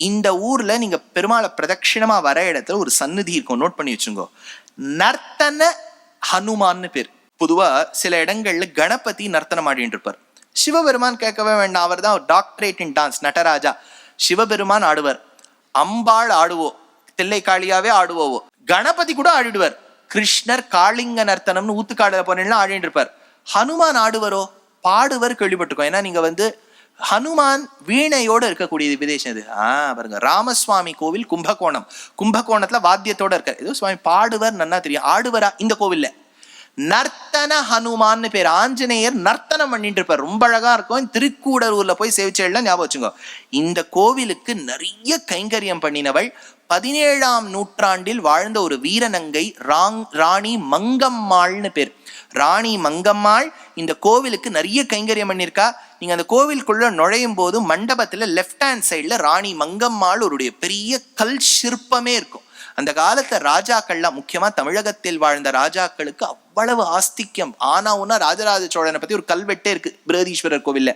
இந்த ஊர்ல நீங்க பெருமாளை பிரதட்சிணமா வர இடத்துல ஒரு சந்நிதி இருக்கும். நோட் பண்ணி வச்சுங்கோ. நர்த்தன ஹனுமான்னு பேர். பொதுவா சில இடங்கள்ல கணபதி நர்த்தனம் ஆடிட்டு இருப்பார். சிவபெருமான் கேட்கவே வேண்டாம். அவர் தான் doctorate in dance Nataraja. Sivaperuman ஆடுவர். Ambal ஆடுவோ. தில்லை காளியாவே ஆடுவோவோ கணபதி கூட ஆடிடுவார். கிருஷ்ணர் காளிங்க நர்த்தனம்னு ஊத்துக்காடுல போனீங்கன்னா ஆடிட்டு இருப்பார். ஹனுமான் ஆடுவரோ? பாடுவர் கேள்விப்பட்டிருக்கோம். ஏன்னா நீங்க வந்து ஹனுமான் வீணையோடு இருக்கக்கூடிய விதேசம் இது ஆ பாருங்க. ராமசுவாமி கோவில் கும்பகோணம். கும்பகோணத்துல வாத்தியத்தோட இருக்கார் ஏதோ சுவாமி பாடுவர் நன்னா தெரியும். ஆடுவரா? இந்த கோவில்ல. நர்த்தன ஹனுமான்னு பேர். ஆஞ்சநேயர் நர்த்தனம் பண்ணிட்டு இருப்பார். ரொம்ப அழகா இருக்கும். திருக்கூடலூர்ல போய் சேவிச்சேல்லாம் ஞாபகம் வச்சுங்க இந்த கோவிலுக்கு நிறைய கைங்கரியம் பண்ணினவள் பதினேழாம் நூற்றாண்டில் வாழ்ந்த ஒரு வீரநங்கை ராங் ராணி மங்கம்மாள்னு பேர். ராணி மங்கம்மாள் இந்த கோவிலுக்கு நிறைய கைங்கரியம் பண்ணியிருக்கா. நீங்கள் அந்த கோவிலுக்குள்ளே நுழையும் போது மண்டபத்தில் லெஃப்ட் ஹேண்ட் சைடில் ராணி மங்கம்மாள் அவருடைய பெரிய கல் சிற்பமே இருக்கும். அந்த காலத்து ராஜாக்கள்லாம் முக்கியமாக தமிழகத்தில் வாழ்ந்த ராஜாக்களுக்கு அவ்வளவு ஆஸ்திக்கம். ஆனா ஒன்றா ராஜராஜ சோழனை பற்றி ஒரு கல்வெட்டே இருக்கு பிரகதீஸ்வரர் கோவில்ல.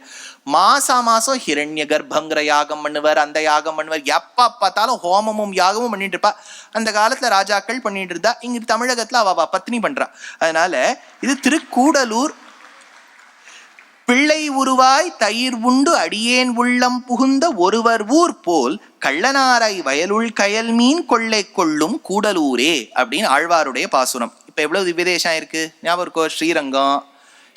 மாசா மாசம் ஹிரண்ய கர்ப்பங்கிற யாகம் பண்ணுவார் அந்த யாகம் பண்ணுவார். எப்போ பார்த்தாலும் ஹோமமும் யாகமும் பண்ணிட்டு இருப்பா. அந்த காலத்துல ராஜாக்கள் பண்ணிட்டு இருந்தா இங்க தமிழகத்துல அவ அவ பத்னி பண்றா. அதனால இது திருக்கூடலூர் பிள்ளை உருவாய் தயிர் உண்டு அடியேன் உள்ளம் புகுந்த ஒருவர் ஊர் போல் கள்ளனாரை வயலுள் கயல் மீன் கொள்ளை கொள்ளும் கூடலூரே அப்படின்னு ஆழ்வாருடைய பாசுரம். இப்ப எவ்வளவு விதேசம் இருக்கு? ஞாபகம் இருக்கோ? ஸ்ரீரங்கம்.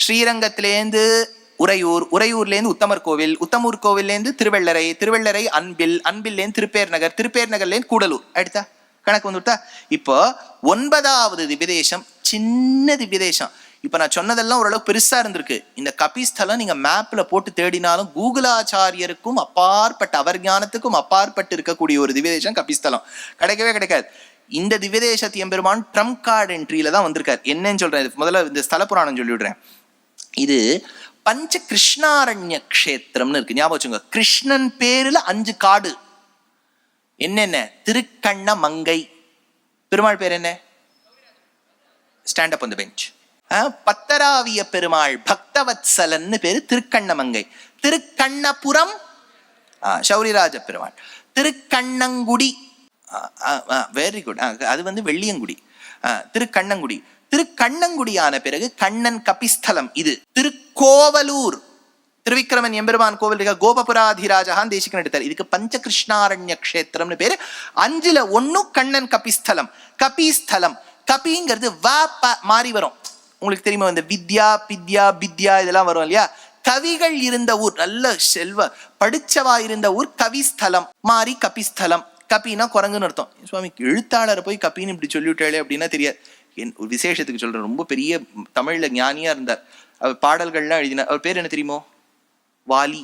ஸ்ரீரங்கத்திலேருந்து உறையூர் உறையூர்லேருந்து உத்தமர் கோவில் உத்தமூர் கோவில்லேருந்து திருவள்ளரை திருவள்ளரை அன்பில் அன்பில்லேருந்து திருப்பேர் நகர் திருப்பேர் நகர்லேருந்து கூடலூர். அடுத்தா? கணக்கு வந்துட்டா இப்போ ஒன்பதாவது திவ்யதேசம் சின்ன திவ்யதேசம். இப்போ நான் சொன்னதெல்லாம் ஓரளவுக்கு பெருசாக இருந்திருக்கு. இந்த கபிஸ்தலம் நீங்கள் மேப்பில் போட்டு தேடினாலும் கூகுளாச்சாரியருக்கும் அப்பாற்பட்ட அவர் ஞானத்துக்கும் அப்பாற்பட்டு இருக்கக்கூடிய ஒரு திவ்யதேசம் கபிஸ்தலம் கிடைக்கவே கிடைக்காது. இந்த திவ்யதேசத்து எம்பெருமான் ட்ரம்ப் கார்டு என்ட்ரியில தான் வந்திருக்கார். என்னன்னு சொல்கிறேன் முதல்ல இந்த ஸ்தல புராணம் சொல்லிவிடுறேன். இது பஞ்ச கிருஷ்ணாரண்ய க்ஷேத்திரம்னு இருக்கு. ஞாபகம் வச்சுங்க கிருஷ்ணன் பேரில் அஞ்சு காடு. என்னென்ன? திருக்கண்ண மங்கை பெருமாள் பேர் என்ன? ஸ்டாண்ட் அப் த பெஞ்ச் பத்தராவிய பெருமாள் பக்தவத்சலன்னு பேரு திருக்கண்ணமங்கை. திருக்கண்ணபுரம் சௌரிராஜ பெருமாள் திருக்கண்ணங்குடி வெரி குட் அது வந்து வெள்ளியங்குடி. திருக்கண்ணங்குடி. திருக்கண்ணங்குடியான பிறகு கண்ணன் கபிஸ்தலம் இது. திருக்கோவலூர். திருவிக்கிரமன் எம்பெருமான் கோவில் இருக்க கோபபுராதிராஜகான் தேசிகன் எடுத்தார். இதுக்கு பஞ்சகிருஷ்ணாரண்ய க்ஷேத்திரம்னு பேரு. அஞ்சுல ஒண்ணு கண்ணன் கபிஸ்தலம். கபிஸ்தலம். கபிங்கிறது வ ப மாறி வரும். உங்களுக்கு தெரியுமா இந்த வித்யா பித்யா பித்யா இதெல்லாம் வரும் இல்லையா? கவிகள் இருந்த ஊர் நல்ல செல்வ படிச்சவா இருந்த ஊர் கவிஸ்தலம் மாறி கபிஸ்தலம். கபினா குரங்குன்னு அர்த்தம். சுவாமி எழுத்தாளரை போய் கபின்னு இப்படி சொல்லிவிட்டாளே அப்படின்னா தெரியாது. என் ஒரு விசேஷத்துக்கு சொல்கிறேன் ரொம்ப பெரிய தமிழ்ல ஞானியா இருந்தார். அவர் பாடல்கள்லாம் எழுதினார். அவர் பேர் என்ன தெரியுமோ? வாலி.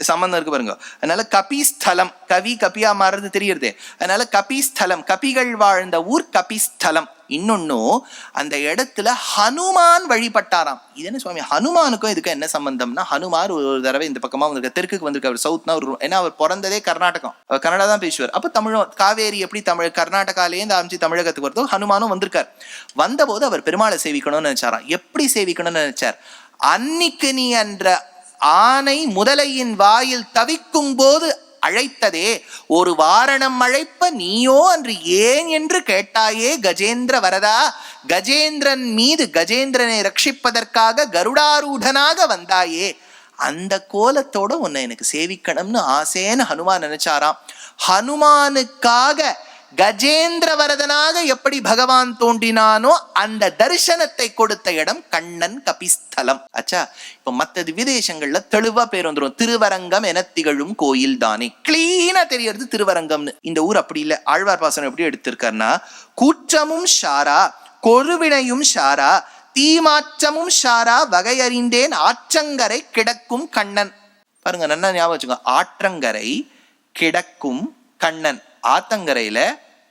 சம்பந்தம் இருக்கு பாருங்க. அதனால கபிஸ்தலம் கவி கபியா மாறுறது தெரியறது. அதனால கபிஸ்தலம் கபிகள் வாழ்ந்த ஊர் கபிஸ்தலம். இன்னொன்னு அந்த இடத்துல ஹனுமான் வழிபட்டாராம். இது என்ன சுவாமி? ஹனுமானுக்கும் இதுக்கும் என்ன சம்பந்தம்னா ஹனுமார் ஒரு தடவை இந்த பக்கமா வந்திருக்க தெற்குக்கு வந்திருக்க அவர் சவுத்னா ஒரு ஏன்னா அவர் பிறந்ததே கர்நாடகம். அவர் கன்னடா தான் பேசுவார். அப்ப தமிழும் காவேரி எப்படி தமிழ் கர்நாடகாலேருந்து ஆரம்பிச்சு தமிழகத்துக்கு வருதோ ஹனுமானும் வந்திருக்கார். வந்தபோது அவர் பெருமாளை சேவிக்கணும்னு நினைச்சாராம். எப்படி சேவிக்கணும்னு நினைச்சார்? அன்னிக்கு நீ என்ற ஆனை முதலையின் வாயில் தவிக்கும் போது அழைத்ததே ஒரு வாரணம் அழைப்ப நீயோ அன்று ஏன் என்று கேட்டாயே கஜேந்திர வரதா? கஜேந்திரன் மீது கஜேந்திரனை ரட்சிப்பதற்காக கருடாரூடனாக வந்தாயே. அந்த கோலத்தோட உன்னை எனக்கு சேவிக்கணும்னு ஆசேன்னு ஹனுமான் நினைச்சாராம். ஹனுமானுக்காக கஜேந்திர வரதனாக எப்படி பகவான் தோன்றினானோ அந்த தரிசனத்தை கொடுத்த இடம் கண்ணன் கபிஸ்தலம். அச்சா இப்ப மத்த விதேசங்கள்ல தெளிவா பேர் வந்துடும் திருவரங்கம் என திகழும் கோயில் தானே. கிளீனா தெரியறது திருவரங்கம்னு. இந்த ஊர் அப்படி இல்லை. ஆழ்வார் பாசனம் எப்படி எடுத்திருக்காருன்னா கூற்றமும் ஷாரா கொருவினையும் ஷாரா தீமாற்றமும் ஷாரா வகையறிந்தேன் ஆற்றங்கரை கிடக்கும் கண்ணன். பாருங்க நல்லா ஞாபகம் வச்சுக்கோங்க. ஆற்றங்கரை கிடக்கும் கண்ணன். ஆத்தங்கரையில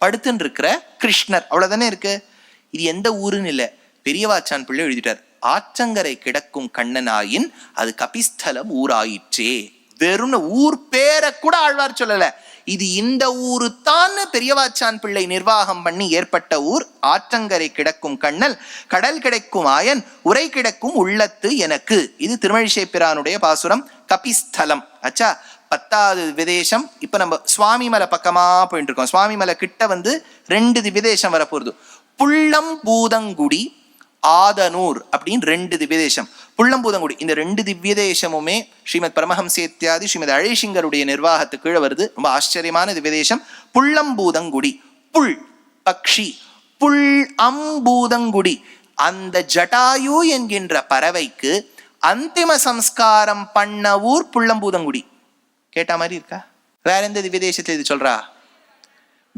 படுத்துன்னு இருக்கிற கிருஷ்ணர். அவ்வளவுதானே இருக்கு? இது எந்த ஊருன்னு இல்ல. பெரியவாச்சான் பிள்ளை எழுதிட்டார். ஆற்றங்கரை கிடக்கும் கண்ணனாயின் அது கபிஸ்தலம் ஊராயிற்றே. வெறும் ஊர் பேரை கூட ஆழ்வார் சொல்லல. இது இந்த ஊரு தான் பெரியவாச்சான் பிள்ளை நிர்வாகம் பண்ணி ஏற்பட்ட ஊர். ஆற்றங்கரை கிடக்கும் கண்ணல் கடல் கிடைக்கும் ஆயன் உரை கிடக்கும் உள்ளத்து எனக்கு. இது திருமழிசை பிரானுடைய பாசுரம் கபிஸ்தலம். அச்சா பத்தாவது விதேசம். இப்போ நம்ம சுவாமி மலை பக்கமாக போயிட்டு இருக்கோம் சுவாமி மலை கிட்ட வந்து ரெண்டு திவ்யதேசம் வரப்போகுது. புள்ளம் பூதங்குடி ஆதனூர் அப்படின்னு ரெண்டு திவ்யதேசம் புள்ளம்பூதங்குடி இந்த ரெண்டு திவ்யதேசமுமே ஸ்ரீமத் பரமஹம்சேத்தியாதி ஸ்ரீமத் அழேசிங்கருடைய நிர்வாகத்துக்கு கீழே வருது. ரொம்ப ஆச்சரியமான திவ்யதேசம் புள்ளம்பூதங்குடி புல் பக்ஷி புல் அம்பூதங்குடி அந்த ஜட்டாயு என்கின்ற பறவைக்கு அந்திம சம்ஸ்காரம் பண்ண ஊர் புள்ளம்பூதங்குடி. கேட்ட மாதிரி இருக்கா? வேற எந்த திவ்யதேசத்துல இது சொல்றா?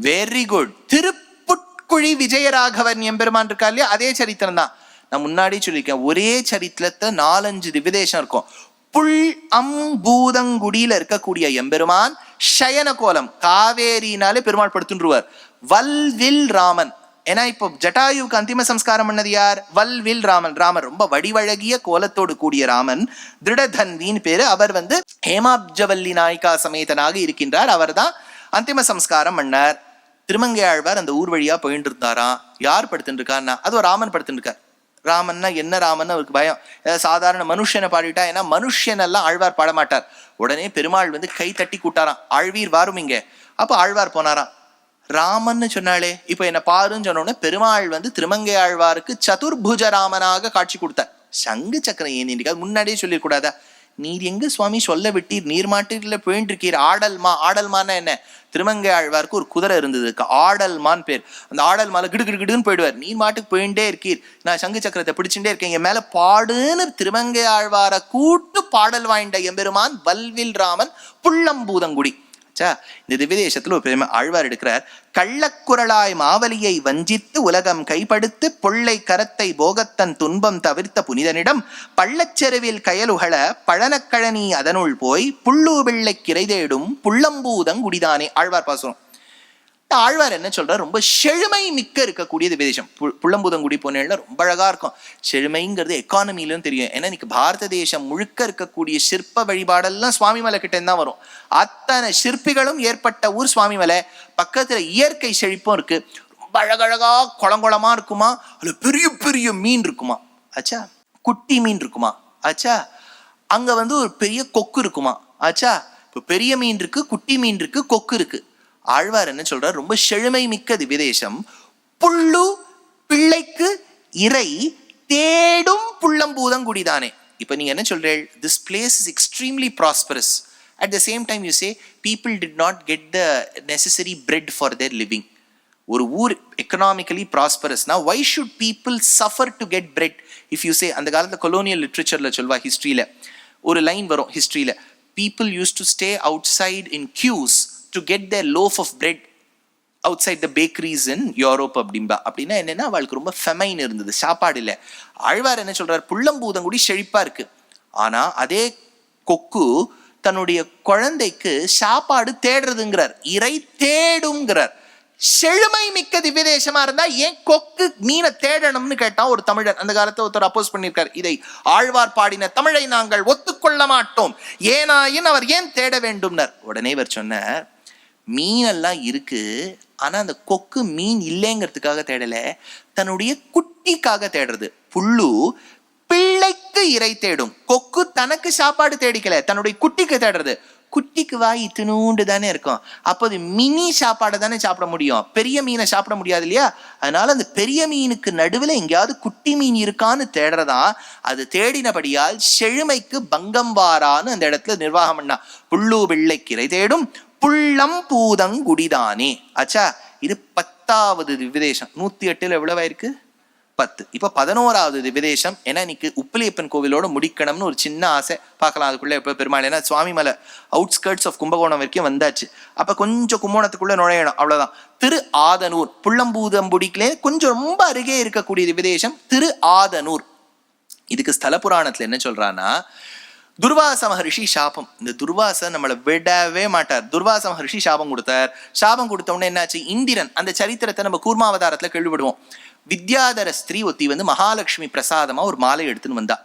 வெரி குட் திருப்புட்குழி விஜயராகவன் எம்பெருமான் இருக்கா இல்லையா? அதே சரித்திரம் தான். நான் முன்னாடி சொல்லியிருக்கேன். ஒரே சரித்திரத்தை நாலஞ்சு திவ்யதேசம் இருக்கும். புல் அம்பூதங்குடியில இருக்கக்கூடிய எம்பெருமான் சயன கோலம் காவேரினாலே பெருமாள் படுத்துருவார் வல்வில் ராமன். ஏன்னா இப்போ ஜட்டாயுவுக்கு அந்திம சம்ஸ்காரம் பண்ணது யார்? வல்வில் ராமன். ராமன் ரொம்ப வடிவழகிய கோலத்தோடு கூடிய ராமன். திருடதன்வின்னு பேரு. அவர் வந்து ஹேமாப்ஜவல்லி நாயிகா சமேதனாக இருக்கின்றார். அவர்தான் அந்திம சம்ஸ்காரம் பண்ணார். திருமங்கை ஆழ்வார் அந்த ஊர் வழியா போயிட்டு இருந்தாராம் யார் படுத்துட்டு இருக்காருன்னா அது ஒரு ராமன் படுத்துட்டு இருக்கார் ராமன்னா என்ன ராமன் அவருக்கு பயம். சாதாரண மனுஷனை பாடிட்டா ஏன்னா மனுஷன் எல்லாம் ஆழ்வார் பாட மாட்டார் உடனே பெருமாள் வந்து கை தட்டி கூட்டாராம் ஆழ்வீர் வாரும் இங்கே. அப்போ ஆழ்வார் போனாராம். ராமன்னு சொன்னாலே இப்ப என்ன பாருன்னு சொன்ன பெருமாள் வந்து திருமங்கை ஆழ்வாருக்கு சதுர்புஜ ராமனாக காட்சி கொடுத்தார். சங்கு சக்கரம் ஏன் முன்னாடியே சொல்லிடக்கூடாதா நீர் எங்க சுவாமி சொல்ல விட்டீர்? நீர் மாட்டில போயிட்டு ஆடல்மா ஆடல்மான்னா என்ன? திருமங்கை ஆழ்வாருக்கு ஒரு குதிரை இருந்தது. ஆடல்மான் பேர். அந்த ஆடல்மால கிடு கிடு கிடுன்னு போயிடுவார். நீர் மாட்டுக்கு போயிட்டே இருக்கீர். நான் சங்கு சக்கரத்தை பிடிச்சுட்டே இருக்கேன். என் மேல பாடுன்னு திருமங்கை ஆழ்வார கூட்டு பாடல் வாய்ந்த எம்பெருமான் வல்வில் ராமன் புள்ளம்பூதங்குடி. ஆச்சா இந்த திவ்யதேசத்துல ஒரு பெருமை ஆழ்வார் எடுக்கிறார் கள்ளக்குரலாய் மாவலியை வஞ்சித்து உலகம் கைப்படுத்து பொள்ளை கரத்தை போகத்தன் துன்பம் தவிர்த்த புனிதனிடம் பள்ளச்செருவில் கயலுகள பழனக்கழனி அதனுள் போய் புள்ளு வெள்ளை கிரைதேடும் புள்ளம்பூதங்குடிதானே ஆழ்வார் பாசுரம். ஆழ்வார் என்ன சொல்றாரு? ரொம்ப செழுமை மிக்க இருக்கக்கூடிய தேசம் பு புள்ளம்பூதங்குடி போனேன்னா ரொம்ப அழகா இருக்கும். செழுமைங்கிறது எக்கானமிலும் தெரியும். ஏன்னா இன்னைக்கு பாரத தேசம் முழுக்க இருக்கக்கூடிய சிற்ப வழிபாடெல்லாம் சுவாமி மலை கிட்ட தான் வரும். அத்தனை சிற்பிகளும் ஏற்பட்ட ஊர் சுவாமி மலை பக்கத்துல இயற்கை செழிப்பும் இருக்கு. ரொம்ப அழகழகா குளங்குளமா இருக்குமா? அதுல பெரிய பெரிய மீன் இருக்குமா? ஆச்சா குட்டி மீன் இருக்குமா? ஆச்சா அங்க வந்து ஒரு பெரிய கொக்கு இருக்குமா? ஆச்சா இப்போ பெரிய மீன் இருக்கு குட்டி மீன் இருக்கு கொக்கு இருக்கு. ஆழ்வார் என்ன சொல்றார்? ரொம்ப செழுமை மிக்க விதேசம். புல்லு பிள்ளைக்கு இறை தேடும் புள்ளம்பூதங்குடிதானே இப்போ நீங்க என்ன சொல்றீள் this place is extremely prosperous at the same time you say people did not get the necessary bread for their living ஒரு ஊர் economically ப்ராஸ்பரஸ்னா why should people suffer to get bread if you say அந்த காலத்தில் colonial லிட்ரேச்சரில் சொல்வா ஹிஸ்ட்ரியில் ஒரு line வரும் ஹிஸ்ட்ரியில் people use to stay outside in queues to get the loaf of bread outside the bakeries in Europe அப்படிம்பா. அப்படின்னா என்னென்னா அவளுக்கு ரொம்ப ஃபெமைன் இருந்தது. சாப்பாடு இல்லை. ஆழ்வார் என்ன சொல்கிறார் புள்ளம்பூதங்குடி செழிப்பாக இருக்குது ஆனால் அதே கொக்கு தன்னுடைய குழந்தைக்கு சாப்பாடு தேடுறதுங்கிறார். இறை தேடுங்கிறார். செழுமை மிக்க திவ்யதேசமா இருந்தா ஏன் கொக்கு மீனை தேடணும்னு கேட்டா ஒரு தமிழர். அந்த காலத்தை ஒருத்தர் அப்போஸ் பண்ணியிருக்கார். இதை ஆழ்வார் பாடின தமிழை நாங்கள் ஒத்துக்கொள்ள மாட்டோம். ஏனாயின் அவர் ஏன் தேட வேண்டும்னர். உடனே இவர் சொன்னார் மீனெல்லாம் இருக்கு ஆனால் அந்த கொக்கு மீன் இல்லைங்கிறதுக்காக தேடலை தன்னுடைய குட்டிக்காக தேடுறது. புல்லு பிள்ளைக்கு இறை தேடும். கொக்கு தனக்கு சாப்பாடு தேடிக்கல தன்னுடைய குட்டிக்கு தேடுறது. குட்டிக்கு வாய் இத்தினூண்டு தானே இருக்கும். அப்போ அது மினி சாப்பாடை தானே சாப்பிட முடியும். பெரிய மீனை சாப்பிட முடியாது இல்லையா? அதனால அந்த பெரிய மீனுக்கு நடுவில் எங்கேயாவது குட்டி மீன் இருக்கான்னு தேடுறதா அது தேடினபடியால் செழுமைக்கு பங்கம் வாரான்னு அந்த இடத்துல நிர்வாகம் பண்ணா. புல்லு வெள்ளைக்கிரை தேடும் புள்ளம் பூதங்குடிதானே ஆச்சா இது பத்தாவது திவ்யதேசம். நூத்தி எட்டுல எவ்வளவு ஆயிருக்கு பத்து. இப்போ பதினோராவது திவ்யதேசம் ஏன்னா இன்னைக்கு உப்பிலியப்பன் கோவிலோட முடிக்கணும்னு ஒரு சின்ன ஆசை. பார்க்கலாம் அதுக்குள்ள எப்போ பெருமாள் ஏன்னா சுவாமிமலை அவுட்ஸ்கர்ட்ஸ் ஆஃப் கும்பகோணம் வரைக்கும் வந்தாச்சு. அப்போ கொஞ்சம் கும்போணத்துக்குள்ள நுழையணும் அவ்வளவுதான். திரு ஆதனூர் புள்ளம்பூதம்புடிக்கிலே கொஞ்சம் ரொம்ப அருகே இருக்கக்கூடிய திவ்யதேசம் திரு ஆதனூர். இதுக்கு ஸ்தல புராணத்துல என்ன சொல்றான்னா துர்வாச மகரிஷி சாபம். இந்த துர்வாச நம்மளை விடவே மாட்டார். துர்வாச மகரிஷி சாபம் கொடுத்தார். சாபம் கொடுத்த உடனே என்னாச்சு? இந்திரன். அந்த சரித்திரத்தை நம்ம கூர்மாவதாரத்துல கேள்விப்படுவோம். வித்யாதர ஸ்திரீ ஒத்தி வந்து மகாலட்சுமி பிரசாதமா ஒரு மாலை எடுத்துன்னு வந்தா.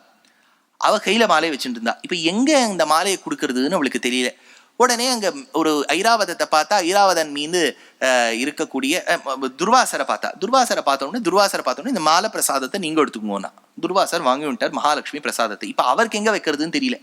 அவ கையில மாலையை வச்சுட்டு இருந்தா. இப்ப எங்க இந்த மாலையை கொடுக்கறதுன்னு அவளுக்கு தெரியல. உடனே அங்க ஒரு ஐராவதத்தை பார்த்தா ஐராவதன் மீது இருக்கக்கூடிய துர்வாசரை பார்த்தா. துர்வாசரை பார்த்தோன்னே துர்வாசரை பார்த்தோன்னே இந்த மாலை பிரசாதத்தை நீங்க எடுத்துக்கோன்னா துர்வாசர் வாங்கி விட்டார் மகாலட்சுமி பிரசாதத்தை. இப்போ அவருக்கு எங்க வைக்கிறதுன்னு தெரியல.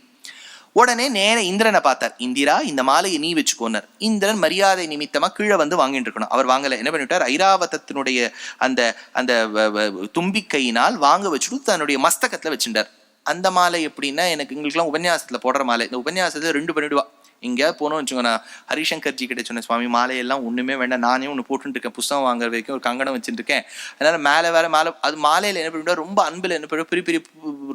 உடனே நேர இந்திரனை பார்த்தார். இந்திரா இந்த மாலையை நீ வச்சுக்கோனர் இந்திரன் மரியாதை நிமித்தமா கீழே வந்து வாங்கிட்டு இருக்கணும். அவர் வாங்கல. என்ன பண்ணிவிட்டார் ஐராவதத்தினுடைய அந்த அந்த வ- வ- தும்பிக்கையினால் வாங்க வச்சுட்டு தன்னுடைய மஸ்தகத்துல வச்சுட்டார். அந்த மாலை எப்படின்னா எனக்கு எங்களுக்குலாம் உபன்யாசத்துல போடுற மாலை. இந்த உபன்யாசத்தை ரெண்டு பண்ணிடுவா. எங்கேயாவது போனோம் வச்சுக்கோ நான் ஹரிசங்கர்ஜி கிட்ட சொன்னேன் சுவாமி மாலையெல்லாம் ஒன்றுமே வேண்டாம். நானே ஒன்று போட்டுட்டு இருக்கேன். புஸ்தகம் வாங்குற வரைக்கும் ஒரு கங்கணம் வச்சுட்டு இருக்கேன் அதனால் மேலே வேற மேலே அது மாலையில் என்ன பண்ணிவிட்டா ரொம்ப அன்பில் என்ன பண்ணுவோம் பெரிய பெரிய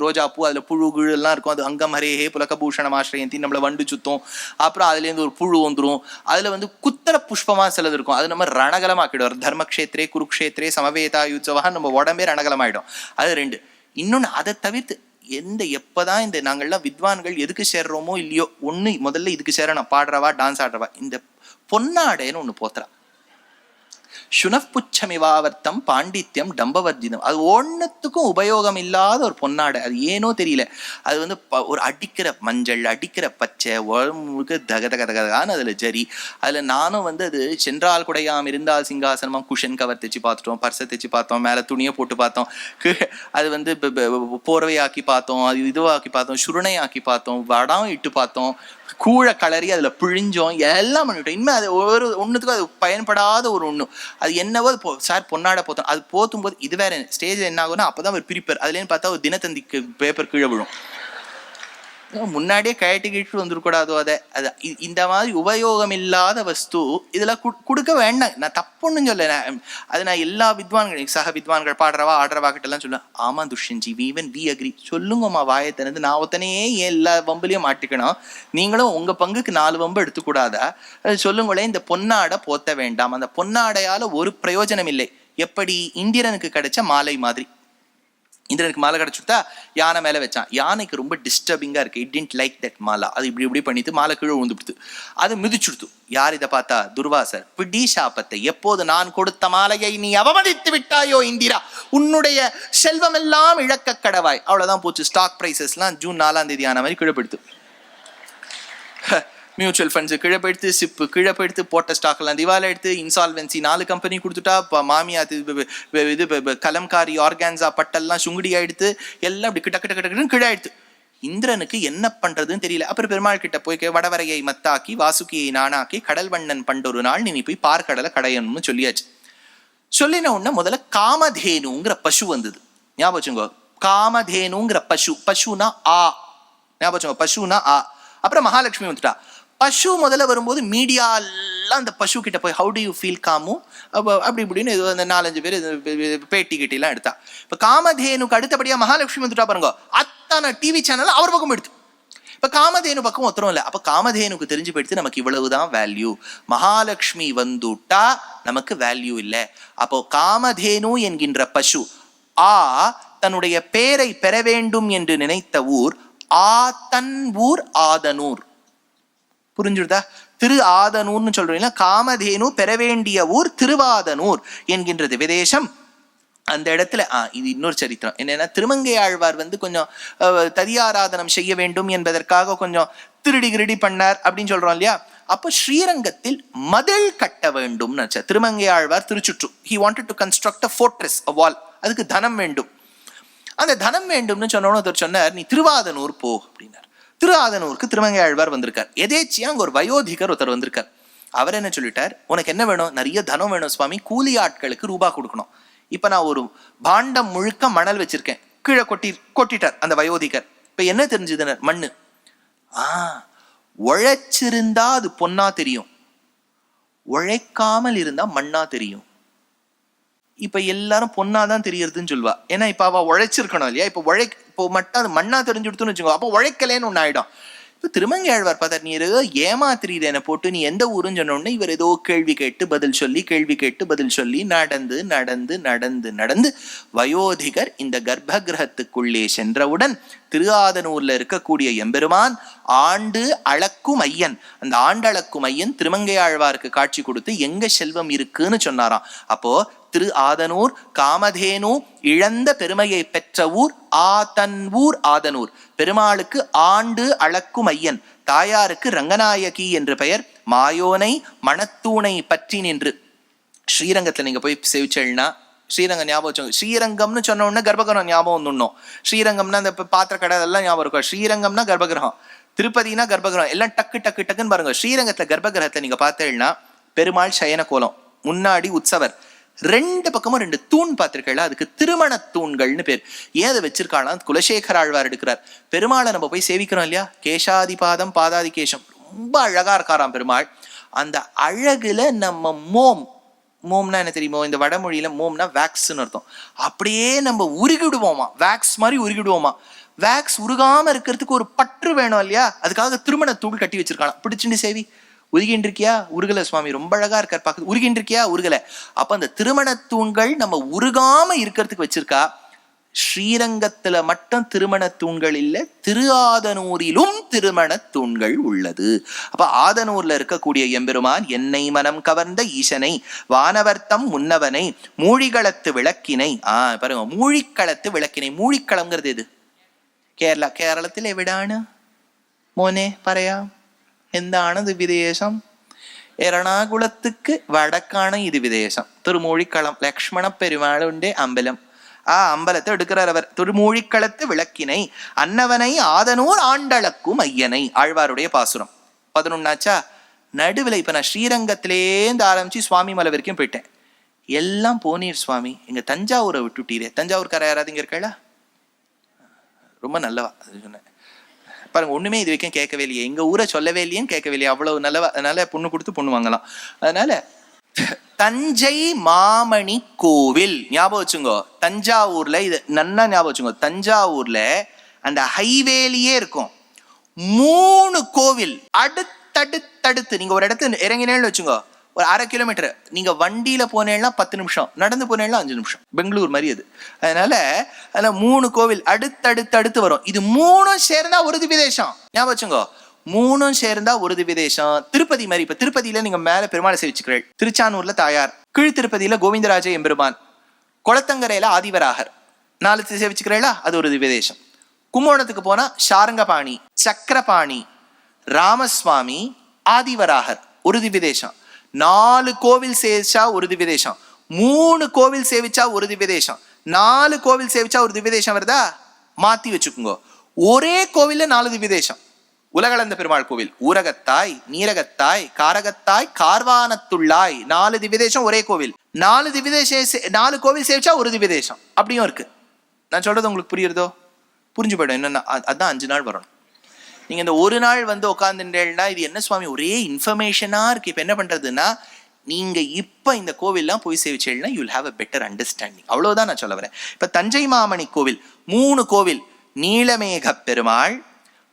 ரோஜா பூ அதில் புழு குழுலாம் இருக்கும். அது அங்கம் ஹரே ஹே புலகபூஷணம் ஆசிரியந்தி நம்மளை வண்டு சுத்தும். அப்புறம் அதுலேருந்து ஒரு புழு வந்துடும் அதில் வந்து குத்தர புஷ்பமாக சிலது இருக்கும். அது நம்ம ரணகலமாக்கிடுவார் தர்மக்ஷேத்ரே குருக்ஷேத்ரே சமவேதா யுத்சவா நம்ம உடம்பே ரணகலமாயிடும். அது ரெண்டு. இன்னொன்று அதை தவிர்த்து எந்த எப்பதான் இந்த நாங்கள்லாம் வித்வான்கள் எதுக்கு சேர்றோமோ இல்லையோ ஒன்று முதல்ல இதுக்கு சேர நான் பாடுறவா டான்ஸ் ஆடுறவா. இந்த பொன்னாடைன்னு ஒன்று போத்துறா. சுனப்புச்சமிவாவர்த்தம் பாண்டித்யம் டம்பவர்ஜிதம். அது ஒன்றுத்துக்கும் உபயோகம் இல்லாத ஒரு பொன்னாடை. அது ஏனோ தெரியல. அது வந்து ப- ஒரு அடிக்கிற மஞ்சள் அடிக்கிற பச்சை உடம்புக்கு தக தக தகதான்னு அதில் ஜரி. அதில் நானும் வந்து அது சென்றால் குடையாம் இருந்தால் சிங்காசனமாக குஷன் கவர் தைச்சு பார்த்துட்டோம் பர்ஸை தைச்சு பார்த்தோம் மேலே துணியை போட்டு பார்த்தோம். அது வந்து போர்வையாக்கி பார்த்தோம் அது இதுவாக்கி பார்த்தோம் சுருணையாக்கி பார்த்தோம் வடம் இட்டு பார்த்தோம் கூழை கலரி அதில் பிழிஞ்சோம் எல்லாம் பண்ணிவிட்டோம். இனிமேல் அது ஒரு ஒன்றுத்துக்கும் அது பயன்படாத ஒரு ஒன்று அது என்னவோ போ- சார் பொன்னாட போத்தோம். அது போத்தும் போது இது வேற ஸ்டேஜ் என்ன ஆகும்னா அப்போ தான் அவர் பிரிப்பர். அதுலேன்னு பார்த்தா ஒரு தினத்தந்திக்கு பேப்பர் கீழே விழும். முன்னாடியே கயட்டு கிட்டு வந்துடக்கூடாதோ அதை. அது இந்த மாதிரி உபயோகம் இல்லாத வஸ்து இதெல்லாம் கொடுக்க வேண்டாம். நான் தப்புன்னு சொல்ல நான் அது நான் எல்லா வித்வான்கள் சக வித்வான்கள் பாடுறவா ஆடுறவா கிட்டலாம் சொல்லுவேன். ஆமா துஷ்யஞ்சி ஈவன் வி அக்ரி சொல்லுங்கம்மா வாயை நான் ஒத்தனையே ஏன் எல்லா வம்புலையும் மாட்டிக்கணும்? நீங்களும் உங்கள் பங்குக்கு நாலு வம்பு எடுத்துக்கூடாதா? அது சொல்லுங்களேன் இந்த பொன்னாடை போத்த வேண்டாம். அந்த பொன்னாடையால் ஒரு பிரயோஜனம் இல்லை எப்படி? இந்திரனுக்கு கிடைச்ச மாலை மாதிரி. இந்திரனுக்கு மாலை கிடச்சுட்டா யானை மேலே வச்சான். யானைக்கு ரொம்ப டிஸ்டர்பிங்காக இருக்குது இட் டென்ட் லைக் தட் மாலா அது இப்படி இப்படி பண்ணிட்டு மாலை கீழே விழுந்துடுத்து அது மிதிச்சுடுத்து. யார் இதை பார்த்தா? துர்வாசர். பிடி சாபத்தை எப்போது நான் கொடுத்த மாலையை நீ அவமதித்து விட்டாயோ இந்திரா? உன்னுடைய செல்வம் எல்லாம் இழக்க கடவாய். அவ்வளோதான் போச்சு. ஸ்டாக் ப்ரைஸஸ்லாம் ஜூன் நாலாம் தேதி ஆன மாதிரி கீழே மியூச்சுவல் ஃபண்ட்ஸு கீழே போயிடுத்து சிப்பு கீழே போயிடுத்து போட்ட ஸ்டாக்லாம் திவாலை எடுத்து இன்சால்வென்சி நாலு கம்பெனி கொடுத்துட்டா இப்போ மாமியா இது- இது- கலம்காரி ஆர்கான்ஸா பட்டெல்லாம் சுங்குடி ஆயிடுத்து எல்லாம் அப்படி கிட்ட கிட்ட கிட்ட கிழாயிடுத்து. கீழே இந்திரனுக்கு என்ன பண்றதுன்னு தெரியல. அப்புறம் பெருமாள் கிட்ட போய் வடவரையை மத்தாக்கி வாசுகியை நானாக்கி கடல் வண்ணன் பண்டொரு நாள் நீ போய் பார்க்கடலை கடையணும்னு சொல்லியாச்சு. சொல்லின உடனே முதல்ல காமதேனுங்கிற பசு வந்தது. ஞாபகம் வச்சுக்கோ. காமதேனுங்கிற பசு பசுனா ஆ. ஞாபகம் வச்சுங்க பசுனா ஆ. அப்புறம் மகாலட்சுமி வந்துட்டா. பசு முதல்ல வரும்போது மீடியா எல்லாம் அந்த பசு கிட்ட போய் ஹவு டு யூ ஃபீல் காமு? அப்படி இப்படின்னு இது அந்த நாலஞ்சு பேர் இது பேட்டி கிட்டிலாம் எடுத்தா. இப்போ காமதேனுக்கு அடுத்தபடியாக மகாலட்சுமி வந்துட்டா பாருங்க. அத்தனை டிவி சேனல் அவர் பக்கம் எடுத்து. இப்போ காமதேனு பக்கம் ஒத்துரும் இல்லை. அப்போ காமதேனுக்கு தெரிஞ்சு போயிடுத்து நமக்கு இவ்வளவுதான் வேல்யூ மகாலட்சுமி வந்துட்டா நமக்கு வேல்யூ இல்லை. அப்போ காமதேனு என்கின்ற பசு ஆ தன்னுடைய பேரை பெற வேண்டும் என்று நினைத்த ஊர் ஆதன் ஊர் ஆதனூர். புரிஞ்சுடுதா? திரு ஆதனூர்னு சொல்றீங்களா? காமதேனு பெற வேண்டிய ஊர் திருவாதனூர் என்கின்றது விதேசம். அந்த இடத்துல ஆ இது இன்னொரு சரித்திரம். என்னன்னா திருமங்கை ஆழ்வார் வந்து கொஞ்சம் ததியாராதனம் செய்ய வேண்டும் என்பதற்காக கொஞ்சம் திருடி கிருடி பண்ணார் அப்படின்னு சொல்றோம் இல்லையா? அப்போ ஸ்ரீரங்கத்தில் மதில் கட்ட வேண்டும் நினைச்சா Thirumangai Alvar திருச்சுற்று. He wanted to construct a fortress a wall அதுக்கு தனம் வேண்டும். அந்த தனம் வேண்டும்னு சொன்னோன்னு ஒருத்தர் சொன்னார் நீ திருவாதனூர் போ அப்படின்னார். திருவாதனூருக்கு திருமங்கை ஆழ்வார் வந்திருக்கார். எதேச்சியா அங்கே ஒரு வயோதிகர் ஒருத்தர் வந்திருக்கார். அவர் என்ன சொல்லிட்டார்? உனக்கு என்ன வேணும்? நிறைய தனம் வேணும் சுவாமி. கூலி ஆட்களுக்கு ரூபா கொடுக்கணும். இப்போ நான் ஒரு பாண்டம் முழுக்க மணல் வச்சிருக்கேன். கீழே கொட்டி கொட்டிட்டார் அந்த வயோதிகர். இப்போ என்ன தெரிஞ்சதுனர்? மண்ணு. ஆ உழைச்சிருந்தா அது பொன்னா தெரியும். உழைக்காமல் இருந்தா மண்ணா தெரியும். இப்ப எல்லாரும் பொண்ணாதான் தெரியறதுன்னு சொல்லுவா ஏன்னா இப்ப அவ உழைச்சிருக்கணும் இல்லையா? இப்ப உழை இப்போ மட்டும் அது மண்ணா தெரிஞ்சுடுத்துன்னு வச்சுக்கோ அப்போ உழைக்கலேன்னு ஒன்று ஆயிடும். இப்போ திருமங்கையாழ்வார் பார்த்தார் நீ ஏதோ ஏமாத்திரீத என்னை போட்டு நீ எந்த ஊருன்னு சொன்னோடனே இவர் ஏதோ கேள்வி கேட்டு பதில் சொல்லி கேள்வி கேட்டு பதில் சொல்லி நடந்து நடந்து நடந்து நடந்து வயோதிகர் இந்த கர்ப்ப கிரகத்துக்குள்ளே சென்றவுடன் திருஆதனூர்ல இருக்கக்கூடிய எம்பெருமான் ஆண்டு அளக்கும் ஐயன். அந்த ஆண்டளக்கும் ஐயன் திருமங்கை ஆழ்வாருக்கு காட்சி கொடுத்து எங்க செல்வம் இருக்குன்னு சொன்னாராம். அப்போ திரு ஆதனூர் காமதேனு இழந்த பெருமையை பெற்ற ஊர் ஆதன்வூர் ஆதனூர். பெருமாளுக்கு ஆண்டு அளக்கும் ஐயன். தாயாருக்கு ரங்கநாயகி என்று பெயர். மாயோனை மணத்தூணை பற்றி நின்று. ஸ்ரீரங்கத்தில் நீங்க போய் சேவிச்சல்னா ஸ்ரீரங்கம் ஞாபகம் வச்சுக்கோங்க. ஸ்ரீரங்கம்னு சொன்ன உடனே கர்ப்பகிரகம் ஞாபகம் வந்துடணும். ஸ்ரீரங்கம்னா அந்த பாத்திர கடை அதெல்லாம் ஞாபகம் இருக்கும் ஸ்ரீரங்கம்னா கர்ப்பகிரகம். திருப்பதினா கர்ப்பகிரகம். எல்லாம் டக்கு டக்கு டக்குன்னு பாருங்க. ஸ்ரீரங்கத்துல கர்ப்பகிரகத்தை நீங்க பார்த்தீங்கன்னா பெருமாள் சயன கோலம் முன்னாடி உற்சவர் ரெண்டு பக்கமும் ரெண்டு தூண் பார்த்திருக்கல அதுக்கு திருமண தூண்கள்னு பேர். ஏன் அதை வச்சிருக்காளாம் குலசேகர ஆழ்வார் எடுக்கிறார். பெருமாளை நம்ம போய் சேவிக்கிறோம் இல்லையா? கேசாதிபாதம் பாதாதி கேசம் ரொம்ப அழகா இருக்காராம் பெருமாள். அந்த அழகுல நம்ம மோம் மோம்னா என்ன தெரியுமோ? இந்த வடமொழியில் மோம்னா வேக்ஸ்னு அர்த்தம். அப்படியே நம்ம உருகிடுவோமா வேக்ஸ் மாதிரி உருகிடுவோமா வேக்ஸ் உருகாமல் இருக்கிறதுக்கு ஒரு பற்று வேணும் இல்லையா? அதுக்காக திருமண தூள் கட்டி வச்சிருக்காங்க பிடிச்சுன்னு சேவி? உருகின்னு இருக்கியா உருகல சுவாமி. ரொம்ப அழகா இருக்கார் பார்க்க. உருகின்னு இருக்கியா உருகலை. அப்போ அந்த திருமண தூண்கள் நம்ம உருகாம இருக்கிறதுக்கு வச்சிருக்கா? ஸ்ரீரங்கத்துல மட்டும் திருமண தூண்கள் இல்லை திரு திருமண தூண்கள் உள்ளது. அப்ப ஆதனூர்ல இருக்கக்கூடிய எம்பெருமான் என்னை மனம் கவர்ந்த ஈசனை வானவர்த்தம் முன்னவனை மூழிகளத்து விளக்கினை ஆ பாருங்க மூழிக்களத்து விளக்கினை. மூழிக்களம்ங்கிறது எது? கேரளா கேரளத்தில் எவிடான மோனே പറയാം. എന്താണ് ഇത് വിദേശം? എറണാകുളത്തേക്ക് വടക്കാണ് ഇത് വിദേശം. തിരുമൂഴിക്കളം ലക്ഷ്മണ പെരുമാളിന്റെ അമ്പലം. ஆ அம்பலத்தை எடுக்கிறார் அவர். திருமூழிக்களத்து விளக்கினை அன்னவனை ஆதனூர் ஆண்டளக்கும் ஐயனை ஆழ்வாருடைய பாசுரம். பதினொன்னாச்சா? நடுவில் இப்போ நான் ஸ்ரீரங்கத்திலேருந்து ஆரம்பித்து சுவாமி மலை வரைக்கும் போயிட்டேன். எல்லாம் போனீர் சுவாமி. எங்கள் தஞ்சாவூரை விட்டுட்டீரே. தஞ்சாவூர்கார யாராவது இங்கே இருக்கா ரொம்ப நல்லவா அது சொன்னேன். பாருங்க ஒன்றுமே இது வரைக்கும் கேட்கவே இல்லையே. எங்கள் ஊரை சொல்லவே இல்லையேன்னு கேட்கவே இல்லையே. அவ்வளோ நல்லவா அதனால் பொண்ணு கொடுத்து பொண்ணு வாங்கலாம். அதனால் தஞ்சை மாமணி கோவில். ஞாபகம் வச்சுங்கோ. தஞ்சாவூர்ல இது நன்னா ஞாபகம் வச்சுங்கோ. தஞ்சாவூர்ல அந்த ஹைவேலியே இருக்கும். மூணு கோவில். அடுத்தடுத்தடுத்து நீங்க ஒரு இடத்துல இறங்கினேன்னு வச்சுங்கோ. ஒரு அரை கிலோமீட்டர் நீங்க வண்டியில போனேன்னா பத்து நிமிஷம். நடந்து போனேன்னா அஞ்சு நிமிஷம். பெங்களூர் மாதிரி அது. அதனால அதுல மூணு கோவில் அடுத்தடுத்து அடுத்து வரும். இது மூணும் சேர்ந்தா ஒரு விதேசம் ஞாபகம் வச்சுங்கோ. மூணும் சேர்ந்தா ஒரு திவ்யதேசம் திருப்பதி மாதிரி இப்ப திருப்பதியில நீங்க மேல பெருமாளை சேவிச்சுக்கிறீள் திருச்சானூர்ல தாயார் கீழ் திருப்பதியில கோவிந்தராஜ எம்பெருமான் குளத்தங்கரையில ஆதிவராகர். நாலு சேவிச்சுக்கிறீங்களா அது ஒரு திவ்யதேசம் கும்போணத்துக்கு போனா சாரங்கபாணி சக்கரபாணி ராமசுவாமி ஆதிவராகர். ஒரு திவ்யதேசம் நாலு கோவில் சேவிச்சா ஒரு திவ்யதேசம் மூணு கோவில் சேவிச்சா ஒரு திவ்யதேசம் நாலு கோவில் சேவிச்சா ஒரு திவ்யதேசம் வருதா? மாத்தி வச்சுக்கோங்க. ஒரே கோவில்ல நாலு திவ்யதேசம் உலகளந்த பெருமாள் கோவில். ஊரகத்தாய் நீரகத்தாய் காரகத்தாய் கார்வானத்துள்ளாய். நாலு திவ்யதேசம் ஒரே கோவில். நாலு திவ்யதேசம் சே- நாலு கோவில் சேவிச்சா ஒரு திவ்யதேசம். அப்படியும் இருக்கு. நான் சொல்றது உங்களுக்கு புரியுறதோ? புரிஞ்சு போயிடும். என்னென்ன அதான் அஞ்சு நாள் வரணும். நீங்க இந்த ஒரு நாள் வந்து உட்காந்துட்டேன்னா இது என்ன சுவாமி? ஒரே இன்ஃபர்மேஷனா இருக்கு. இப்ப என்ன பண்றதுன்னா நீங்க இப்ப இந்த கோவில்லாம் போய் சேவிச்சேன்னா you have a better understanding அவ்வளவுதான் நான் சொல்ல வரேன். இப்ப தஞ்சை மாமணி கோவில் மூணு கோவில். நீலமேக பெருமாள்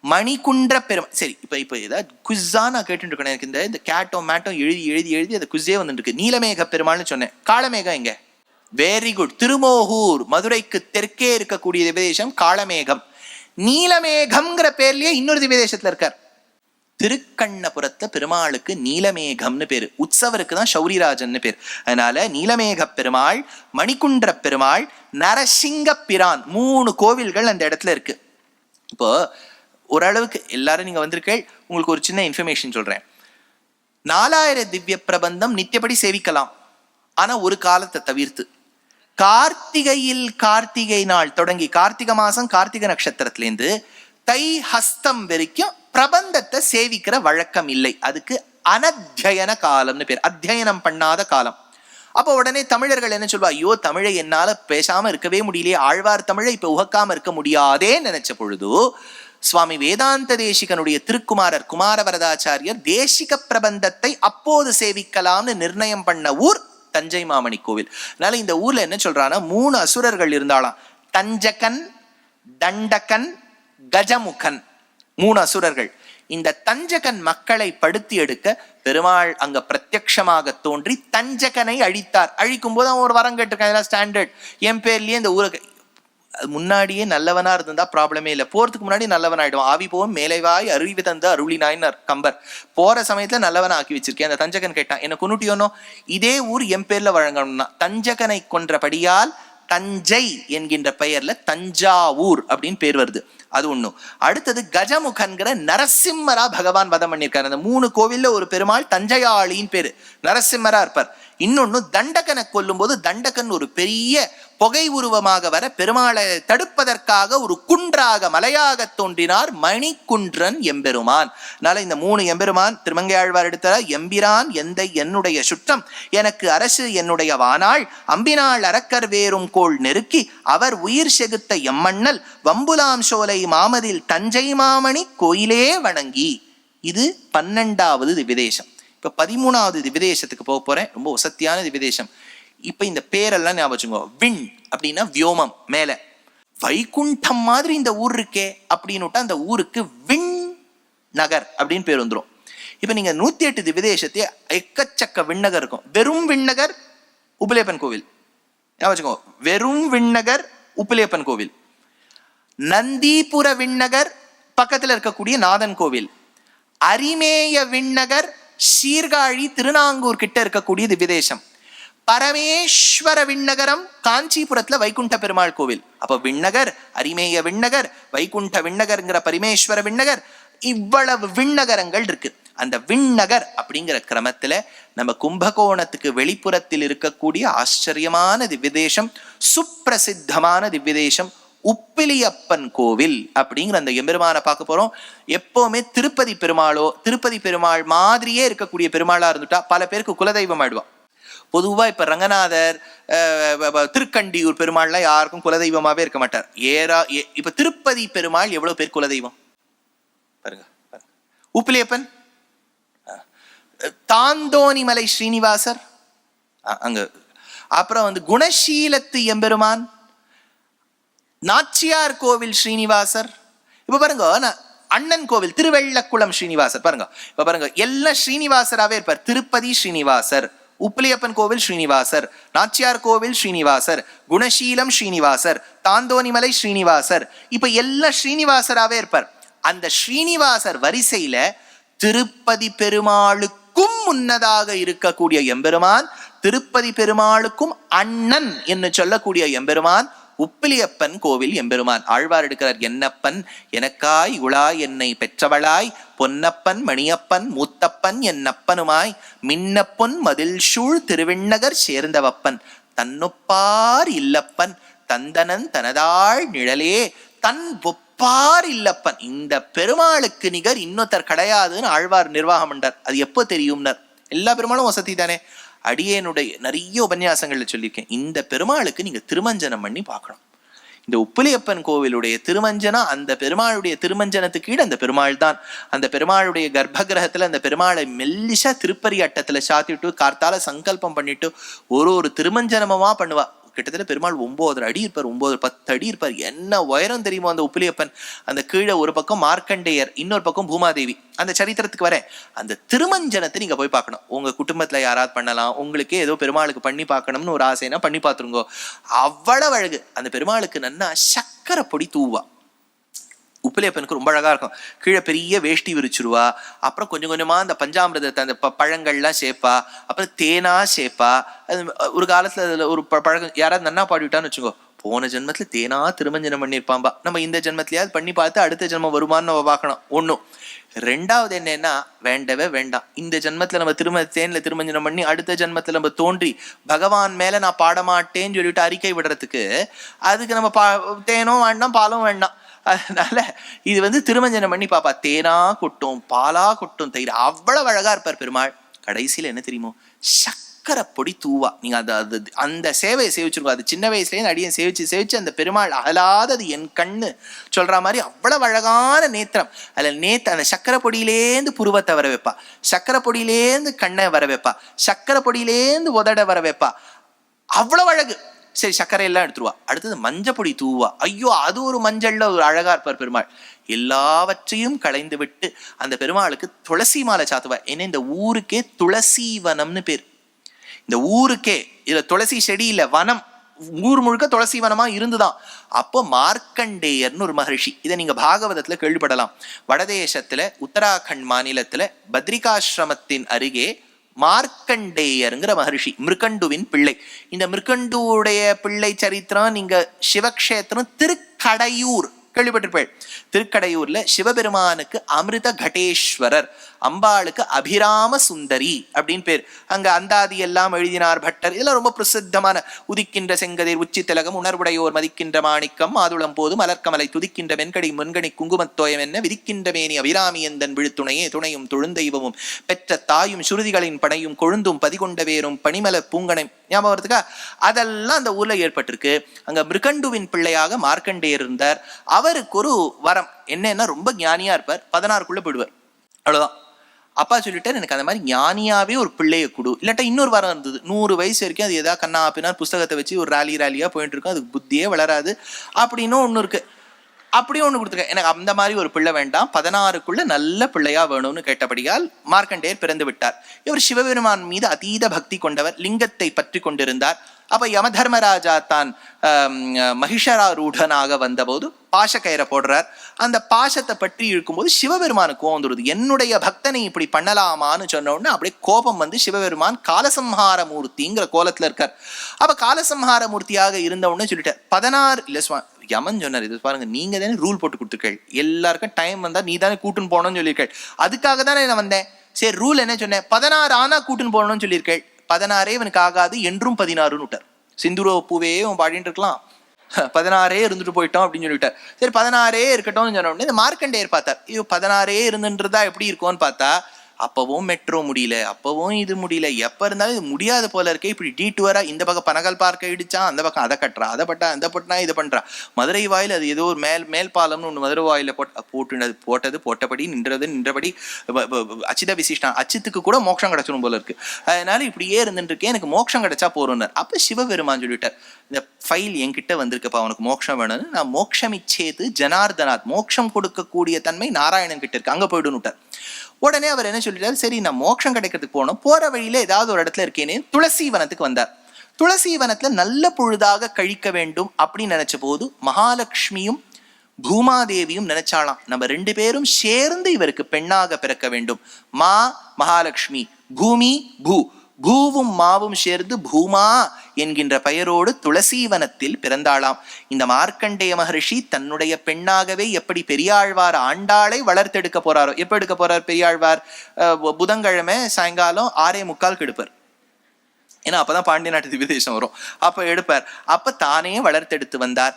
மணிக்குன்ற பெருமாள் சரி இப்போ இப்போ ஏதாவது குஸ்ஸா நான் கேட்டுட்டு இருக்கேன் எனக்கு இந்த இந்த கேட்டோ மேட்டோ எழுதி எழுதி எழுதி அந்த குஸ்ஸே வந்துட்டு இருக்கு நீலமேக பெருமாள்னு சொன்னேன். காளமேகம் எங்க? வெரி குட் திருமோகூர் மதுரைக்கு தெற்கே இருக்கக்கூடிய திவ்யதேசம் காளமேகம். நீலமேகம்ங்கிற பேர்லயே இன்னொரு திவ்யதேசத்துல இருக்கார். திருக்கண்ணபுரத்தை பெருமாளுக்கு நீலமேகம்னு பேரு. உற்சவருக்கு தான் சௌரிராஜன்னு பேர். அதனால நீலமேக பெருமாள் மணிக்குன்ற பெருமாள் நரசிங்க பிரான் மூணு கோவில்கள் அந்த இடத்துல இருக்கு. இப்போ ஓரளவுக்கு எல்லாரும் நீங்க வந்திருக்கீள் உங்களுக்கு ஒரு சின்ன இன்ஃபர்மேஷன் சொல்றேன். நாலாயிர திவ்ய பிரபந்தம் நித்தியப்படி சேவிக்கலாம். ஆனா ஒரு காலத்தை தவிர்த்து. கார்த்திகையில் கார்த்திகை நாள் தொடங்கி கார்த்திகை மாசம் கார்த்திகை நட்சத்திரத்திலேருந்து தை ஹஸ்தம் வரைக்கும் பிரபந்தத்தை சேவிக்கிற வழக்கம் இல்லை. அதுக்கு அனத்தியன காலம்னு பேர். அத்தியனம் பண்ணாத காலம். அப்போ உடனே தமிழர்கள் என்ன சொல்வா ஐயோ தமிழை என்னால பேசாம இருக்கவே முடியலையே. ஆழ்வார் தமிழை இப்ப உகக்காம இருக்க முடியாதே நினைச்ச பொழுது சுவாமி வேதாந்த தேசிகனுடைய திருக்குமாரர் குமாரவரதாச்சாரியர் தேசிக பிரபந்தத்தை அப்போது சேவிக்கலாம்னு நிர்ணயம் பண்ண ஊர் தஞ்சை மாமணி கோவில். அதனால இந்த ஊர்ல என்ன சொல்றான்னா மூணு அசுரர்கள் இருந்தாலாம் தஞ்சகன் தண்டகன் கஜமுகன். மூணு அசுரர்கள். இந்த தஞ்சகன் மக்களை படுத்தி எடுக்க பெருமாள் அங்க பிரத்யக்ஷமாக தோன்றி தஞ்சகனை அழித்தார். அழிக்கும் போது அவன் ஒரு வரம் கேட்டிருக்கான் இதெல்லாம் ஸ்டாண்டர்ட் என் பேர்லயே இந்த ஊருக்கு முன்னாடியே நல்லவனா இருந்தா ப்ராப்ளமே இல்லை. போறதுக்கு முன்னாடி நல்லவன் ஆயிடும் ஆவி போவும் மேலைவாய் அருவி தந்த அருளினாய்னார் கம்பர். போற சமயத்துல நல்லவனா ஆக்கி வச்சிருக்கேன். அந்த தஞ்சகன் கேட்டான் என்ன கொண்டுட்டியோனோ இதே ஊர் என் பேர்ல வழங்கணும்னா தஞ்சகனை கொன்றபடியால் தஞ்சை என்கின்ற பெயர்ல தஞ்சாவூர் அப்படின்னு பேர் வருது. அது ஒண்ணும் அடுத்தது கஜமுகன்கிற நரசிம்மரா பகவான் வதம் பண்ணியிருக்காரு. அந்த மூணு கோவில்ல ஒரு பெருமாள் தஞ்சையாளின்னு பேரு. நரசிம்மரா இருப்பார். இன்னொன்று தண்டகனை கொல்லும்போது தண்டகன் ஒரு பெரிய புகை உருவமாக வர பெருமாளை தடுப்பதற்காக ஒரு குன்றாக மலையாக தோன்றினார் மணிக்குன்றன் எம்பெருமான். அதனால இந்த மூணு எம்பெருமான் திருமங்கையாழ்வார் எடுத்த எம்பிரான் எந்தை என்னுடைய சுற்றம் எனக்கு அரசு என்னுடைய வானாள் அம்பினாள் அரக்கர் வேறும் கோள் நெருக்கி அவர் உயிர் செகுத்த எம்மண்ணல் வம்புலாம் சோலை மாமதில் தஞ்சை மாமணி கோயிலே வணங்கி. இது பன்னெண்டாவது திவ்யதேசம். இப்போ பதிமூணாவது திவ்யதேசத்துக்கு போக போகிறேன் ரொம்ப வசத்தியான திவ்யதேசம் இப்போ இந்த பேரெல்லாம் ஞாபகம் வச்சுக்கோ. விண் அப்படின்னா வியோமம் மேலே. வைகுண்டம் மாதிரி இந்த ஊர் இருக்கே அப்படின்னு விட்டா அந்த ஊருக்கு விண் நகர் அப்படின்னு பேர் வந்துடும் இப்போ நீங்கள் நூற்றி எட்டு திவ்யதேசத்தை எக்கச்சக்க விண்ணகர் இருக்கும். வெறும் விண்ணகர் உபிலேப்பன் கோவில். ஞாபகம் வச்சுக்கோ. வெறும் விண்ணகர் உப்பிலேப்பன் கோவில். நந்திபுர விண்ணகர் பக்கத்தில் இருக்கக்கூடிய நாதன் கோவில். அரிமேய விண்ணகர் சீர்காழி திருநாங்கூர் கிட்ட இருக்கக்கூடிய திவ்யதேசம் பரமேஸ்வர விண்ணகரம் காஞ்சிபுரத்துல வைகுண்ட பெருமாள் கோவில். அப்ப விண்ணகர் அரிமேய விண்ணகர் வைகுண்ட விண்ணகர்ங்கிற பரமேஸ்வர விண்ணகர் இவ்வளவு விண்ணகரங்கள் இருக்கு. அந்த விண்ணகர் அப்படிங்கிற கிரமத்துல நம்ம கும்பகோணத்துக்கு வெளிப்புறத்தில் இருக்கக்கூடிய ஆச்சரியமான திவ்யதேசம் சுப்பிரசித்தமான திவ்யதேசம் உப்பிலியப்பன் கோவில் அப்படிங்கிற அந்த எம்பெருமானை பார்க்க போறோம். எப்பவுமே திருப்பதி பெருமாளோ திருப்பதி பெருமாள் மாதிரியே இருக்கக்கூடிய பெருமாளா இருந்துட்டா பல பேருக்கு குலதெய்வம் ஆயிடுவான். பொதுவா இப்ப ரங்கநாதர் திருக்கண்டியூர் பெருமாள்லாம் யாருக்கும் குலதெய்வமாவே இருக்க மாட்டார். ஏரா ஏ- இப்ப திருப்பதி பெருமாள் எவ்வளவு பேர் குலதெய்வம்? பாருங்க உப்பிலியப்பன்? தாந்தோணிமலை ஸ்ரீனிவாசர்? அங்க. அப்புறம் வந்து குணசீலத்து எம்பெருமான்? நாச்சியார் கோவில் ஸ்ரீனிவாசர். இப்போ பாருங்க அண்ணன் கோவில் திருவெள்ளக்குளம் ஸ்ரீனிவாசர். பாருங்க இப்போ பாருங்க எல்லாம் ஸ்ரீனிவாசராவே இருப்பார். திருப்பதி ஸ்ரீனிவாசர் உப்பிலியப்பன் கோவில் ஸ்ரீனிவாசர் நாச்சியார் கோவில் ஸ்ரீனிவாசர் குணசீலம் ஸ்ரீனிவாசர் தாந்தோணிமலை ஸ்ரீனிவாசர். இப்போ எல்லாம் ஸ்ரீனிவாசராவே இருப்பார். அந்த ஸ்ரீனிவாசர் வரிசையில திருப்பதி பெருமாளுக்கும் முன்னதாக இருக்கக்கூடிய எம்பெருமான் திருப்பதி பெருமாளுக்கும் அண்ணன் என்று சொல்லக்கூடிய எம்பெருமான் உப்பிலியப்பன் கோவில் எம்பெருமான். ஆழ்வார் எடுக்கிறார் என்னப்பன் எனக்காய் உளாய் என்னை பெற்றவளாய் பொன்னப்பன் மணியப்பன் மூத்தப்பன் என்னப்பனுமாய் மின்னப்பொன் மதில் சூழ் திருவிண்ணகர் சேர்ந்தவப்பன். தன்னொப்பார் இல்லப்பன் தந்தனன் தனதாள் நிழலே தன் ஒப்பார் இல்லப்பன். இந்த பெருமாளுக்கு நிகர் இன்னொருத்தர் கிடையாதுன்னு ஆழ்வார் நிர்வாகம் பண்ணார் அது எப்போ தெரியும்னர்? எல்லா பெருமாளும் வசதி தானே அடியேனுடைய நிறைய உபன்யாசங்களில் சொல்லியிருக்கேன். இந்த பெருமாளுக்கு நீங்கள் திருமஞ்சனம் பண்ணி பார்க்கணும். இந்த உப்பிலியப்பன் கோவிலுடைய திருமஞ்சனம் அந்த பெருமாளுடைய திருமஞ்சனத்துக்கு கீழே அந்த பெருமாள் தான். அந்த பெருமாளுடைய கர்ப்ப கிரகத்தில் அந்த பெருமாளை மெல்லிஷா திருப்பரி அட்டத்தில் சாத்திட்டு கார்த்தால சங்கல்பம் பண்ணிட்டு ஒரு ஒரு திருமஞ்சனமா பண்ணுவா. கிட்டத்தட்ட பெருமாள் ஒன்பது அடி இருப்பார் ஒன்பது பத்து அடி இருப்பார். என்ன உயரம் தெரியுமோ அந்த உப்பிலியப்பன் அந்த கீழே ஒரு பக்கம் மார்க்கண்டேயர் இன்னொரு பக்கம் பூமாதேவி. அந்த சரித்திரத்துக்கு வரேன். அந்த திருமஞ்சனத்தை நீங்க போய் பார்க்கணும். உங்க குடும்பத்துல யாராவது பண்ணலாம் உங்களுக்கே ஏதோ பெருமாளுக்கு பண்ணி பார்க்கணும்னு ஒரு ஆசைனா பண்ணி பார்த்துருங்கோ. அவ்வளவு அழகு. அந்த பெருமாளுக்கு நன்னா சக்கரை பொடி தூவா. உப்பிலியப்பனுக்கு ரொம்ப அழகாக இருக்கும். கீழே பெரிய வேஷ்டி விரிச்சிருவா. அப்புறம் கொஞ்சம் கொஞ்சமாக அந்த பஞ்சாமிரதத்தை அந்த ப- பழங்கள்லாம் சேர்ப்பா அப்புறம் தேனா சேர்ப்பா அது ஒரு காலத்தில் அதில் ஒரு ப- பழக்கம் யாராவது நன்னா பாடிவிட்டான்னு வச்சுக்கோ. போன ஜென்மத்தில் தேனா திருமஞ்சனம் பண்ணியிருப்பாம்பா. நம்ம இந்த ஜென்மத்திலேயாவது பண்ணி பார்த்து அடுத்த ஜென்மம் வருமான்னு நம்ம பார்க்கணும். ஒன்றும் ரெண்டாவது என்னன்னா வேண்டவே வேண்டாம். இந்த ஜென்மத்தில் நம்ம திரும தேனில் திருமஞ்சனம் பண்ணி அடுத்த ஜென்மத்தில் நம்ம தோன்றி பகவான் மேலே நான் பாடமாட்டேன்னு சொல்லிவிட்டு சொல்லிட்டு அறிக்கை விடுறதுக்கு அதுக்கு நம்ம பா தேனும் வேண்டாம் பாலும் வேண்டாம். அதனால இது வந்து திருமஞ்சனம் பண்ணி பாப்பா தேனா கொட்டும் பாலா கொட்டும் தயிர். அவ்வளவு அழகா இருப்பார் பெருமாள். கடைசியில என்ன தெரியுமோ? சக்கரை பொடி தூவா. நீங்க அது அது அந்த சேவையை சேவிச்சிருக்கோம். அது சின்ன வயசுலேயே அடியை சேவிச்சு சேவிச்சு அந்த பெருமாள் அகலாதது என் கண்ணு சொல்ற மாதிரி அவ்வளவு அழகான நேத்திரம். அதுல நேத்த அந்த சக்கரை பொடியிலேந்து புருவத்தை வர வைப்பா. சக்கரை பொடியிலேந்து கண்ணை வர வைப்பா. சக்கரை பொடியிலேந்து உதட வர வைப்பா. அவ்வளவு அழகு. சரி சர்க்கரை எல்லாம் எடுத்துருவா. அடுத்தது மஞ்சப்பொடி தூவா. ஐயோ அது ஒரு மஞ்சள்ல ஒரு அழகா இருப்பார் பெருமாள். எல்லாவற்றையும் களைந்து விட்டு அந்த பெருமாளுக்கு துளசி மாலை சாத்துவா. ஏன்னா இந்த ஊருக்கே துளசி வனம்னு பேர். இந்த ஊருக்கே இதுல துளசி செடி இல்ல வனம். ஊர் முழுக்க துளசி வனமா இருந்துதான். அப்போ மார்க்கண்டேயர்னு ஒரு மகரிஷி இதை நீங்க பாகவதத்துல கேள்விப்படலாம். வடதேசத்துல உத்தராகண்ட் மாநிலத்துல பத்ரிகாசிரமத்தின் அருகே மார்க்கண்டேயருங்கிற மகரிஷி மிருகண்டுவின் பிள்ளை. இந்த மிருகண்டுவுடைய பிள்ளை சரித்திரம் நீங்க சிவக்ஷேத்திரம் திருக்கடையூர் கேள்விப்பட்டிருப்பேள் திருக்கடையூர்ல சிவபெருமானுக்கு அமிர்த கடேஸ்வரர் அம்பாளுக்கு அபிராம சுந்தரி அப்படின்னு பேர். அங்க அந்தாதி எல்லாம் எழுதினார் பட்டர். இதெல்லாம் ரொம்ப பிரசித்தமான உதிக்கின்ற செங்கதிர் உச்சி திலகம் உணர்வுடையோர் மதிக்கின்ற மாணிக்கம் மாதுளம் போது மலர்க்கமலை துதிக்கின்ற வெண்கடி முன்கணி குங்குமத்தோயம் என்ன விதிக்கின்ற மேனி அபிராமி எந்தன் விழுத்துணையே துணையும் தொழுந்தெய்வமும் பெற்ற தாயும் சுருதிகளின் பணையும் கொழுந்தும் பதிகொண்ட வேறும் பனிமல பூங்கனை ஞாபகம் வருதுக்கா? அதெல்லாம் அந்த ஊர்ல ஏற்பட்டிருக்கு. அங்க மிருகண்டுவின் பிள்ளையாக மார்க்கண்டேயர் இருந்தார். அவருக்கு ஒரு வரம். என்னன்னா ரொம்ப ஞானியா இருப்பார். பதினாறுக்குள்ள போயிடுவார். அவ்வளவுதான். அப்பா சொல்லிட்டார் எனக்கு அந்த மாதிரி ஞானியாவே ஒரு பிள்ளையை கொடு. இல்லாட்டா இன்னொரு வரம் இருந்தது. நூறு வயசு வரைக்கும் அது எதா கண்ணா ஆப்பினா புஸ்தகத்தை வச்சு ஒரு ராலி ராலியா போயிட்டு இருக்கும் அதுக்கு புத்தியே வளராது. அப்படின்னு ஒன்று இருக்கு. அப்படியே ஒன்று கொடுத்துருக்கேன் எனக்கு அந்த மாதிரி ஒரு பிள்ளை வேண்டாம். பதினாறுக்குள்ள நல்ல பிள்ளையா வேணும்னு கேட்டபடியால் மார்க்கண்டேயர் பிறந்து விட்டார். இவர் சிவபெருமான் மீது அதீத பக்தி கொண்டவர் லிங்கத்தை பற்றி கொண்டிருந்தார். அப்ப யமதர்மராஜா தான் மகிஷராரூடனாக வந்தபோது பாசக்கயிறை போடுறார். அந்த பாசத்தை பற்றி இழுக்கும்போது சிவபெருமானுக்கு கோவம் வந்துடுது என்னுடைய பக்தனை இப்படி பண்ணலாமான்னு சொன்ன உடனே அப்படியே கோபம் வந்து சிவபெருமான் காலசம்ஹார மூர்த்திங்கிற கோலத்துல இருக்கார். அப்ப காலசம்ஹார மூர்த்தியாக இருந்த உடனே சொல்லிட்டார் பதினாறு இல்ல சுவா யமன் சொன்னார் இது பாருங்க நீங்க தானே ரூல் போட்டு கொடுத்துருக்கள் எல்லாருக்கும் டைம் வந்தா நீ தானே கூட்டுன்னு போகணும்னு சொல்லியிருக்கள் அதுக்காக தானே நான் வந்தேன். சரி ரூல் என்ன சொன்னேன்? பதினாறு ஆனா கூட்டுன்னு போகணும்னு சொல்லியிருக்கள் பதினாறே இவனுக்கு ஆகாது என்றும் பதினாறுன்னு விட்டார். சிந்துரோ பூவே அவன் பாடிட்டு இருக்கலாம். பதினாறே இருந்துட்டு போயிட்டோம் அப்படின்னு சொல்லிட்டார் சரி பதினாறே இருக்கட்டும்னு சொன்ன உடனே இந்த மார்க்கண்டேயர் பார்த்தார். ஐயோ பதினாறே இருந்துன்றதா எப்படி இருக்கும்னு பார்த்தா அப்பவும் மெட்ரோ முடியல அப்போவும் இது முடியல. எப்போ இருந்தாலும் இது முடியாத போல இருக்கே. இப்படி டீட்டுவரா இந்த பக்கம் பனகல் பார்க்க இடிச்சா அந்த பக்கம் அதை கட்டுறா அதை பட்டா அந்த பட்டினா இதை பண்ணுறா மதுரை வாயில் அது ஏதோ ஒரு மேல் மேல் பாலம்னு ஒன்று மதுரை வாயில் போட்டு போட்டுனது போட்டது போட்டபடி நின்றது நின்றபடி அச்சித விசிஷ்டா அச்சித்துக்கு கூட மோட்சம் கிடச்சிடும் போல இருக்கு. அதனால இப்படியே இருந்துட்டு இருக்கேன். எனக்கு மோட்சம் கிடைச்சா போறோம்னார் அப்போ சிவபெருமான் சொல்லிட்டார் இந்த ஃபைல் என்கிட்ட வந்திருக்குப்பா அவனுக்கு மோட்சம் வேணும்னு. நான் மோட்சம் இச்சேது ஜனார்தனாத். மோட்சம் கொடுக்கக்கூடிய தன்மை நாராயணன் கிட்ட இருக்கு. அங்கே போயிடுன்னு உடனே அவர் என்ன சொல்லிட்டார்? சரி நான் மோட்சம் கிடைக்கிறதுக்கு போகணும். போற வழியில ஏதாவது ஒரு இடத்துல இருக்கேன்னு துளசி வனத்துக்கு வந்தார். துளசி வனத்துல நல்ல பொழுதாக கழிக்க வேண்டும் அப்படின்னு நினைச்ச போது மகாலட்சுமியும் பூமாதேவியும் நினைச்சாலாம் நம்ம ரெண்டு பேரும் சேர்ந்து இவருக்கு பெண்ணாக பிறக்க வேண்டும். மா மகாலட்சுமி பூமி பூ. பூவும் மாவும் சேர்ந்து பூமா என்கின்ற பெயரோடு துளசீவனத்தில் பிறந்தாளாம். இந்த மார்க்கண்டேய மகர்ஷி தன்னுடைய பெண்ணாகவே எப்படி பெரியாழ்வார் ஆண்டாளை வளர்த்தெடுக்க போறாரோ எப்ப எடுக்க போறார் பெரியாழ்வார்? புதன்கிழமை சாயங்காலம் ஆறே முக்கால் கெடுப்பார். ஏன்னா அப்பதான் பாண்டிய நாட்டு திவ்ய தேசம் வரும். அப்ப எடுப்பார். அப்ப தானே வளர்த்தெடுத்து வந்தார்.